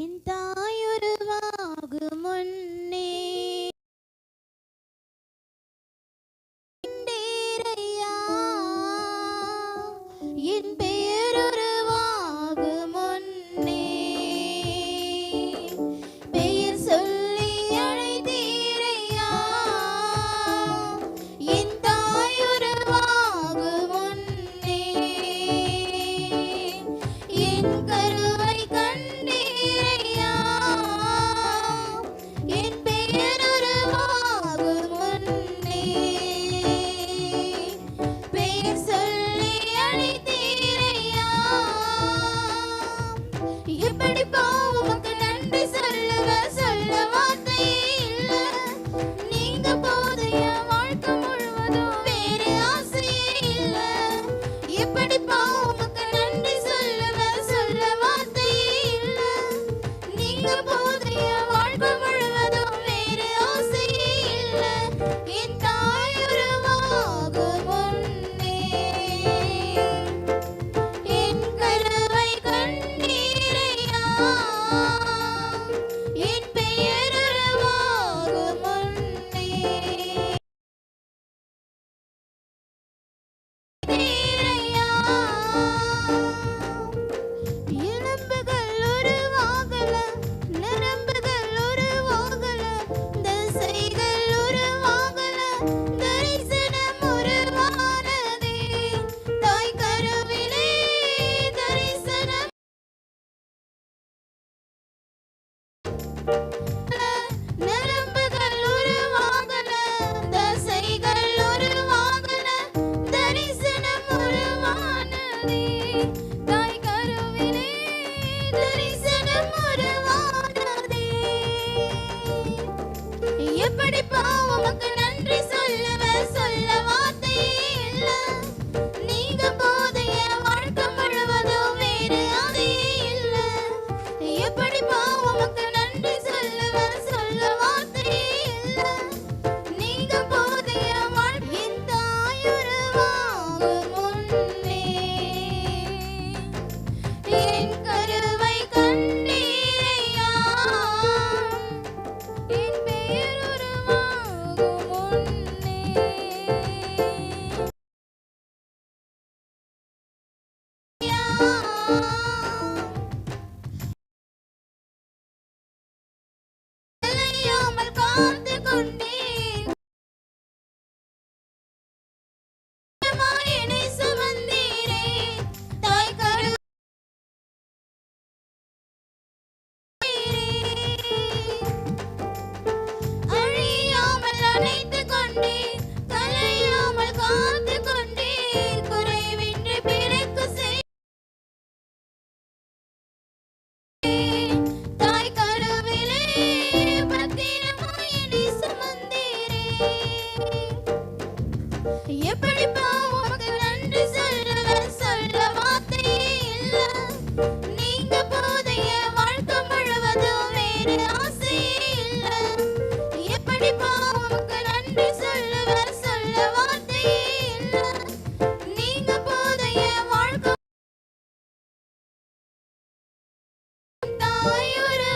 sienta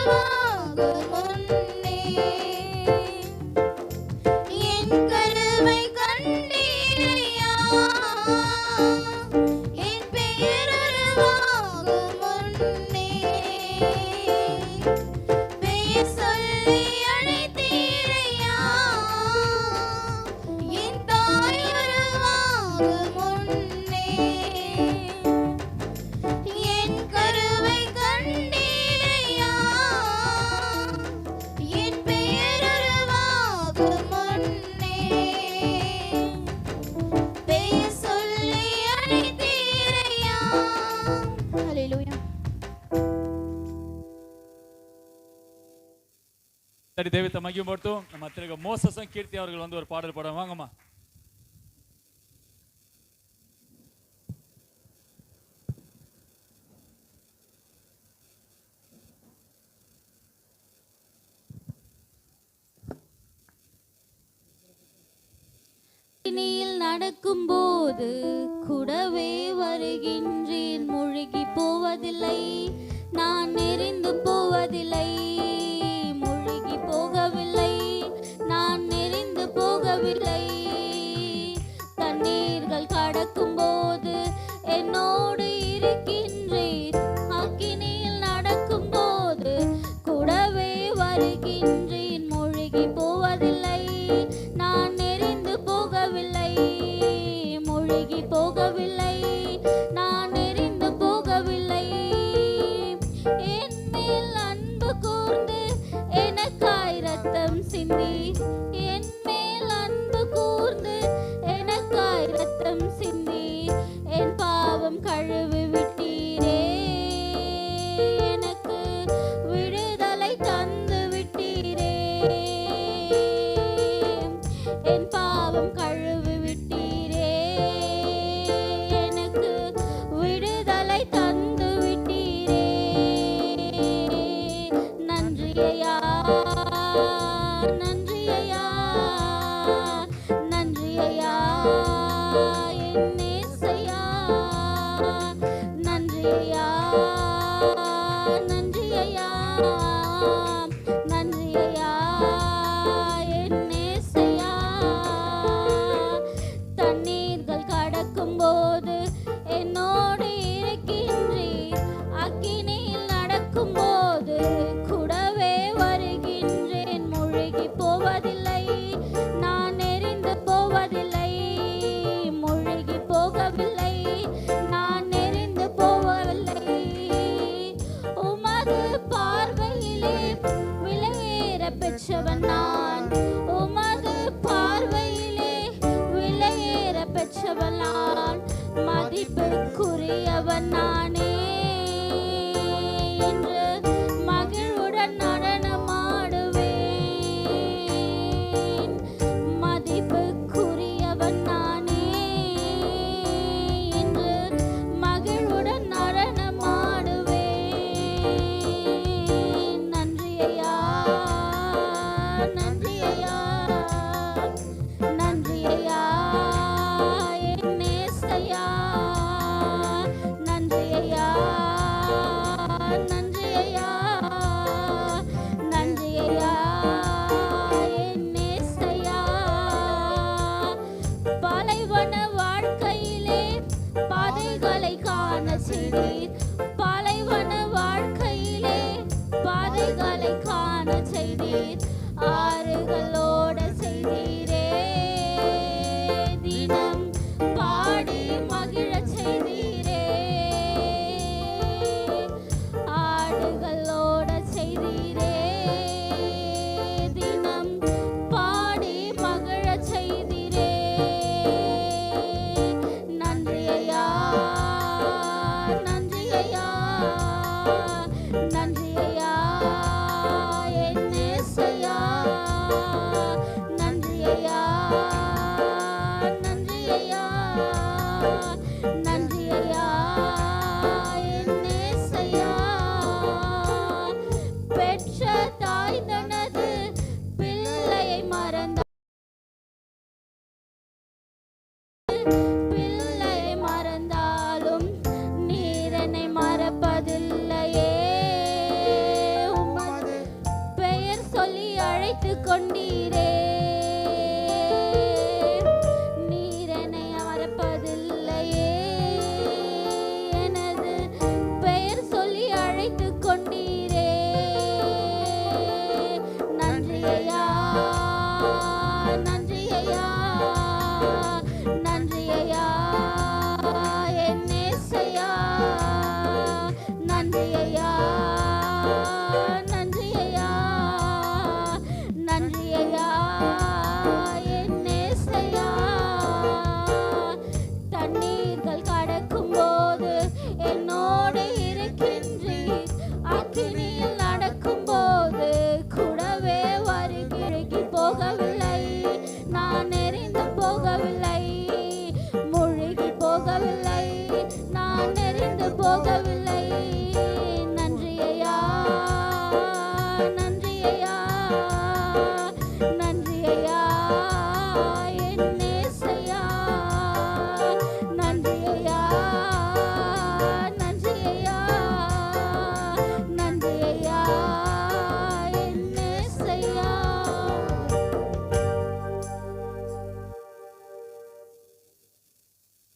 먹은 கத்தடி தெய்வத்தை மகிமைப்படுத்தும் நம்ம திரு மோசஸும் கீர்த்தி அவர்கள் வந்து ஒரு பாடல் பாடம் வாங்கம்மா. நடக்கும் போது கூடவே வருகின்றேன். முழுகி போவதில்லை. நான் நெறிந்து போவதில்லை. கழுவி Love and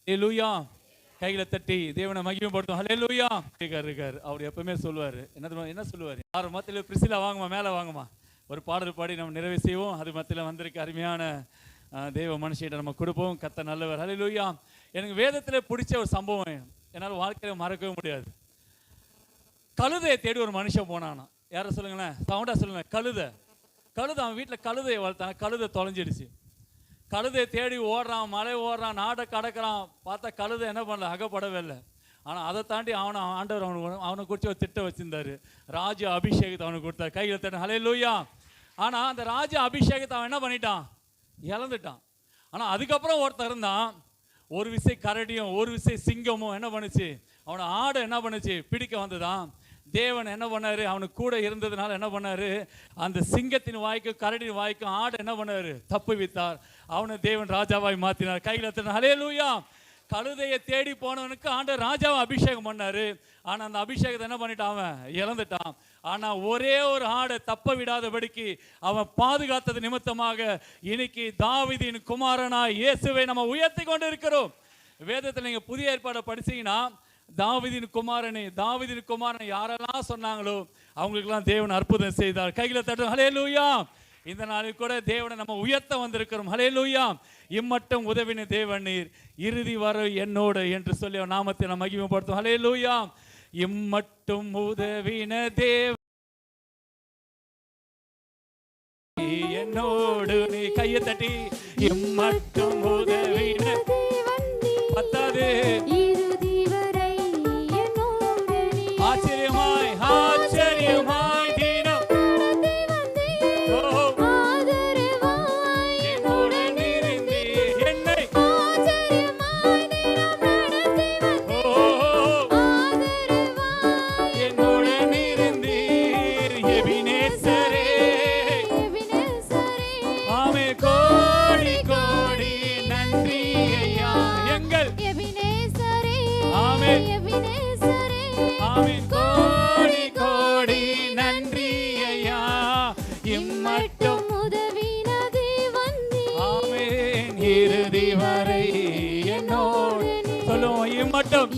ஹalleluya. கைகளை தட்டி தேவனை மகிமைப்படுத்தும் ஹalleluya. இருக்கார் இருக்கார். அவர் எப்பவுமே சொல்லுவார். என்ன என்ன சொல்லுவார்? யார் மத்தியில் பிரிசிலா வாங்குமா மேலே வாங்குமா? ஒரு பாடல் பாடி நம்ம நிறைவு செய்வோம். அது மத்தியில் வந்திருக்க. அருமையான தெய்வ மனுஷியிட்ட நம்ம கொடுப்போம். கத்த நல்லவர். ஹalleluya. எனக்கு வேதத்தில் பிடிச்ச ஒரு சம்பவம். என்னால் வாழ்க்கையில் மறக்கவே முடியாது. கழுதையை தேடி ஒரு மனுஷன் போனானா? யாரை சொல்லுங்களேன்? சவுண்டாக சொல்லுங்க கழுதை. கழுதை அவன் வீட்டில் கழுதையை வளர்த்தானா. கழுதை தொலைஞ்சிடுச்சு. கழுதை தேடி ஓடுறான் மலை ஓடுறான் நாடை கடக்கிறான். பார்த்தா கழுதை என்ன பண்ணல? அகப்படவே இல்லை. ஆனால் அதை தாண்டி அவனை ஆண்டவர் அவனுக்கு அவனை குறித்து ஒரு திட்டம் வச்சிருந்தாரு. ராஜ அபிஷேகத்தை அவனுக்கு கொடுத்தாரு. கையில் தட்டு ஹலே லூயா ஆனால் அந்த ராஜ அபிஷேகத்தை அவன் என்ன பண்ணிட்டான்? இழந்துட்டான். ஆனால் அதுக்கப்புறம் ஒருத்தர் இருந்தான். ஒரு விசை கரடியும் ஒரு விசை சிங்கமும் என்ன பண்ணுச்சு? அவனை ஆடை என்ன பண்ணுச்சு? பிடிக்க வந்ததான். தேவன் என்ன பண்ணார்? அவனுக்கு கூட இருந்ததுனால என்ன பண்ணாரு? அந்த சிங்கத்தின் வாய்க்கும் கரடியின் வாய்க்கும் ஆடை என்ன பண்ணார்? தப்பு வித்தார் அவனை தேவன் ராஜாவாய் மாற்றினார் கையில் எத்தனை ஹலே லூயா கழுதையை தேடி போனவனுக்கு ஆண்டவர் ராஜாவை அபிஷேகம் பண்ணாரு. ஆனால் அந்த அபிஷேகத்தை என்ன பண்ணிட்டான் அவன்? இழந்துட்டான். ஆனால் ஒரே ஒரு ஆடை தப்ப விடாதபடிக்கு அவன் பாதுகாத்தது நிமித்தமாக இன்னைக்கு தாவிதின் குமாரனாய் இயேசுவை நம்ம உயர்த்தி கொண்டு இருக்கிறோம் வேதத்தில் நீங்கள் புதிய ஏற்பாடை படிச்சீங்கன்னா தாவிதின் குமாரனை தாவிதின் குமாரனை யாரெல்லாம் சொன்னாங்களோ அவங்களுக்கெல்லாம் தேவன் அற்புதம் செய்தார். கையில் தட்டும் ஹலே இந்த நாளில் கூட தேவனை நம்ம உயர்த்த வந்திருக்கிறோம். ஹலே இம்மட்டும் உதவின தேவநீர் நீர். இறுதி வர என்னோடு என்று சொல்லி நாமத்தை நம்ம மகிமைப்படுத்தும் ஹலே இம்மட்டும் உதவின தேவ என்னோடு நீ கையை தட்டி. இம்மட்டும் உதவின oh.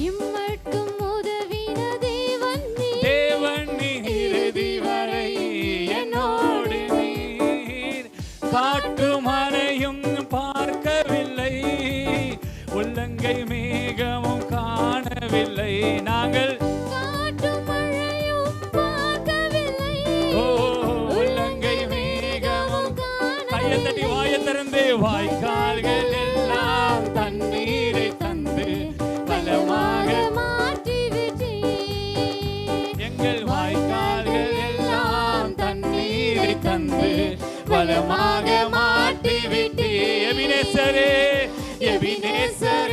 இம்மட்டும் இம்மட்டும் வளமாக மாட்டி விட்டு எபினேசரே எபினேசரே,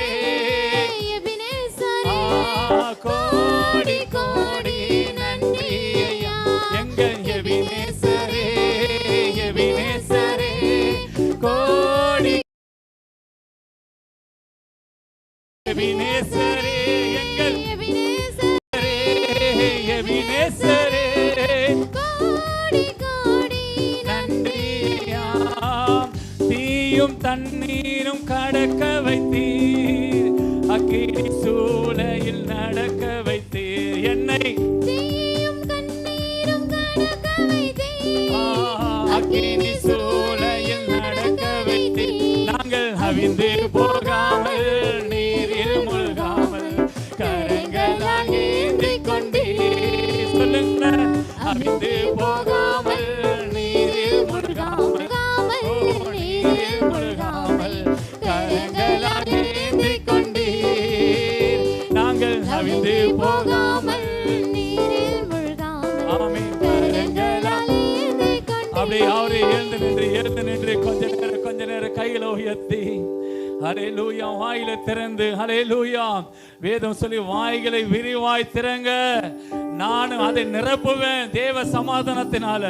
எழுந்து நின்று கொஞ்ச நேரம் கொஞ்ச நேரம் கையில உயர்த்தி. ஹலே லூயா வாயில திறந்து ஹலே லூயா வேதம் சொல்லி வாய்களை விரிவாய் திறங்க. நானும் அதை நிரப்புவேன் தேவ சமாதானத்தினால.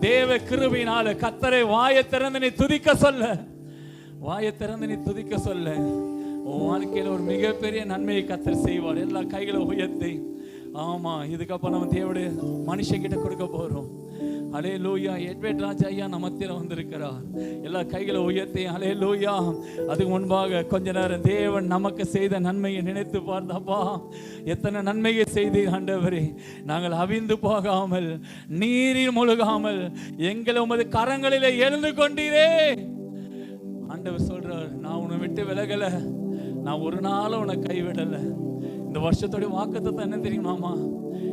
தேவ கிருபினால கத்தரை வாயை திறந்து நீ துதிக்க சொல்ல. வாயை திறந்து நீ துதிக்க சொல்ல. உன் வாழ்க்கையில ஒரு மிகப்பெரிய நன்மையை கத்தர் செய்வார். எல்லா கைகளை உயர்த்தி. ஆமா இதுக்கப்புறம் நம்ம தேவடைய மனுஷங்கிட்ட கொடுக்க போறோம். அலே லூயா எட்வேட் ராஜா ஐயா நமத்தில வந்திருக்கிறார். எல்லா கைகளை உயர்த்தி அலே லூயா அதுக்கு முன்பாக கொஞ்ச நேரம் தேவன் நமக்கு செய்த நன்மையை நினைத்து பார்த்தப்பா. எத்தனை நன்மையை செய்து ஆண்டவரே. நாங்கள் அவிந்து போகாமல் நீரில் முழுகாமல் எங்களை உமது கரங்களில் எழுந்து கொண்டீரே. ஆண்டவர் சொல்றார் நான் உன்னை விட்டு விலகல. நான் ஒரு நாளும் உன்னை கைவிடல. இந்த வருஷத்துடைய வாக்குத்தத்தம் என்ன தெரியுமாமா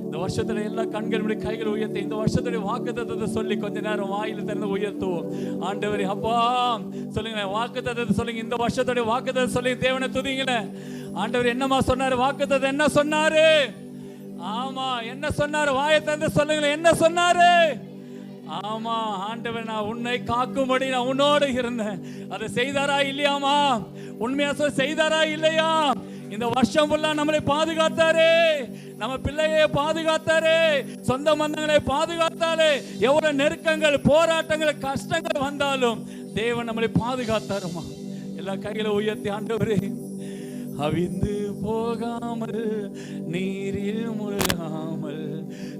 இந்த வருஷத்துல எல்லா கண்கள் கைகள் உயர்த்தி இந்த வருஷத்துடைய வாக்குத்தத்தத்தை சொல்லி கொஞ்ச நேரம் வாயில திறந்து உயர்த்துவோம். ஆண்டவரே அப்பா சொல்லுங்க வாக்குத்தத்தத்தை சொல்லுங்க இந்த வருஷத்துடைய வாக்குத்தத்தை சொல்லி தேவனை துதிங்களேன் ஆண்டவர் என்னமா சொன்னாரு? வாக்குத்தத்தம் என்ன சொன்னாரு? ஆமா என்ன சொன்னாரு? வாயை திறந்து சொல்லுங்களேன் என்ன சொன்னாரு? ஆமா ஆண்டவர் நான் உன்னை காக்கும்படி நான் உன்னோடு இருந்தேன். அதை செய்தாரா இல்லையாமா? உண்மையா சொல்ல செய்தாரா இல்லையா? இந்த வருஷம் ஃபுல்லா நம்மளை பாதுகாத்தாரே. நம்ம பிள்ளையை பாதுகாத்தாரே. சொந்த மந்தங்களை பாதுகாத்தாரே எவ்வளவு நெருக்கங்கள் போராட்டங்கள் கஷ்டங்கள் வந்தாலும் தேவன் நம்மளை பாதுகாத்தாருமா? எல்லா கையில உயர்த்தி ஆண்டவரே அவிந்து போகாமல் நீரில் முழுகாமல்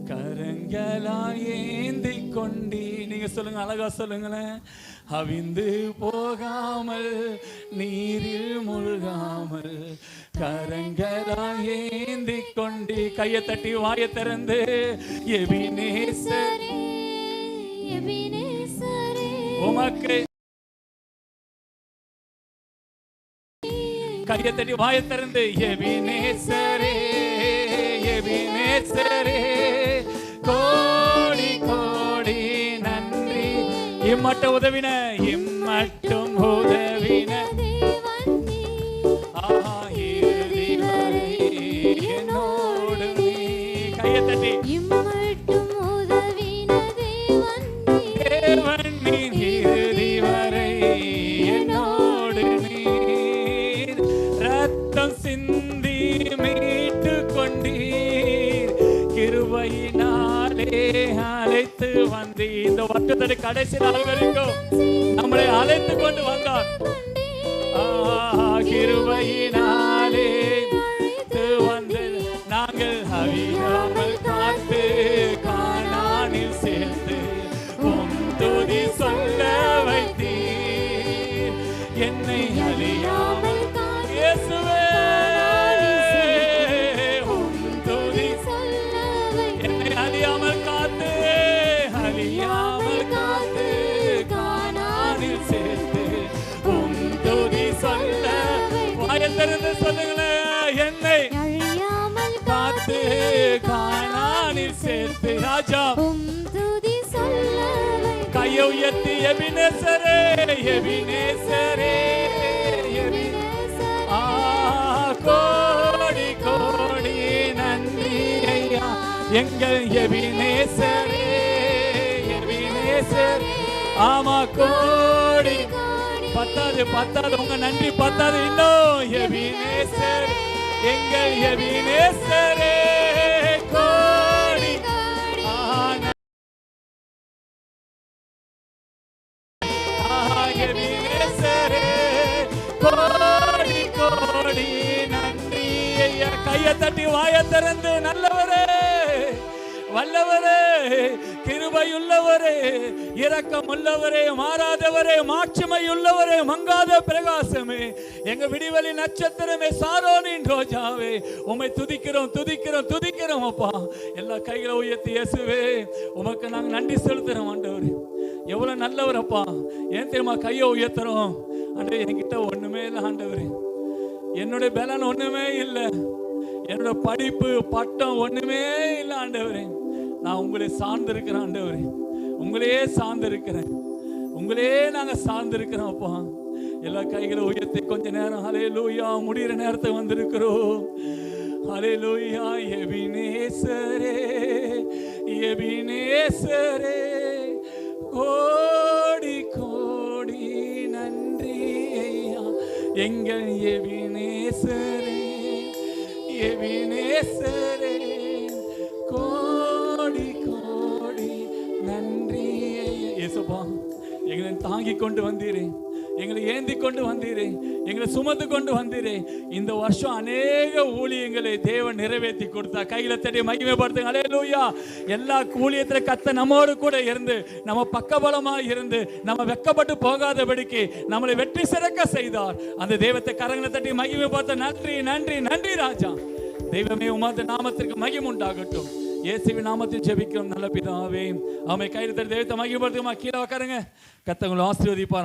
கரங்களாய் ஏந்தி கொண்டி நீங்க சொல்லுங்க அழகா சொல்லுங்களேன். அவிந்து போகாமல் நீரில் முழுகாமல் கரங்களாய் ஏந்தி கொண்டி கையை தட்டி வாயை திறந்து எபினேசரே, எபினேசரே, உமக்கு கையை தட்டி வாயை திறந்து எபினேசரே எபினேசரே. கோடி கோடி நன்றி. இம்மட்டும் உதவின இம்மட்டும் உதவின. அழைத்து வந்தி இந்த வருஷத்தோட கடைசி நாள் வரைக்கும் நம்மளை அழைத்து கொண்டு வந்தார். கிருபையின் வாயத்திலிருந்து சொல்லுங்களேன் என்னை அழியாமல் காத்து காணானில் சேர்த்து ராஜா. கையை உயர்த்தி எபினேசரே எபினேசரே கோடி கோடி நன்றி ஐயா. எங்கள் எபினேசரே எபினேசர். ஆமா கோடி பத்தாது பத்தாது நன்றி பத்தாது இன்னும் எபினேசர். எங்கள் எபினேசரே. கோடி எபினேசரே, கோடி கோடி நன்றி ஐயா. கையை தட்டி வாயை திறந்து நல்லவரே. வல்லவரே. கிருபையுள்ளவரே இரக்கமுள்ளவரே மாறாதவரே மாட்சிமை உள்ளவரே மங்காத பிரகாசமே. எங்க விடிவெளி நட்சத்திரமே சாரோனின் ரோஜாவே. உம்மை துதிக்கிறோம் துதிக்கிறோம் துதிக்கிறோம் அப்பா. எல்லா கைகளை உயர்த்தி இயேசுவே உமக்கு நாங்க நன்றி செலுத்துறோம் ஆண்டவர். எவ்வளவு நல்லவர் அப்பா. ஏன் தெரியுமா? கையை உயர்த்துறோம். ஆண்டவரே என்கிட்ட ஒண்ணுமே இல்லை ஆண்டவர். என்னுடைய பலன் ஒண்ணுமே இல்லை. என்னோட படிப்பு பட்டம் ஒண்ணுமே இல்லை ஆண்டவரே. நான் உங்களை சார்ந்து இருக்கிறேன் ஆண்டவரே. உங்களையே சார்ந்து இருக்கிறேன் உங்களையே நாங்க சார்ந்து இருக்கிறோம் அப்பா. எல்லா கைகளை உயர்த்தி கொஞ்ச நேரம் ஹலே லூயா முடிகிற நேரத்தை வந்திருக்கிறோம். ஹலே லூயா எபினேசரே எபினேசரே. கோடி கோடி நன்றி ஐயா. எங்கள் எபினேசரே எபினேசரே. அப்பா எங்களை தாங்கி கொண்டு வந்தீரே. எங்களை ஏந்தி கொண்டு வந்தீரே. எங்களை சுமந்து கொண்டு வந்தீரே. இந்த வருஷம் அநேக ஊழியங்களை தேவன் நிறைவேற்றி கொடுத்தா கையில தட்டி மகிமைப்படுத்துங்க. அலேலூயா எல்லா ஊழியத்தில் கத்த நம்மோடு கூட இருந்து நம்ம பக்கபலமாக இருந்து நம்ம வெக்கப்பட்டு போகாதபடிக்கு நம்மளை வெற்றி சிறக்க செய்தார். அந்த தெய்வத்தை கரங்களை தட்டி மகிமைப்படுத்த நன்றி நன்றி நன்றி ராஜா. தெய்வமே உமது நாமத்திற்கு மகிமுண்டாகட்டும் இயேசுவின் நாமத்தில் ஜெபிக்கிறோம். நல்ல பிதாவே அவன் கையில் தட்டி தெய்வத்தை மகிழ்படுத்துமா கீழே உட்காருங்க கத்தவங்களை ஆசீர்வதிப்பார்?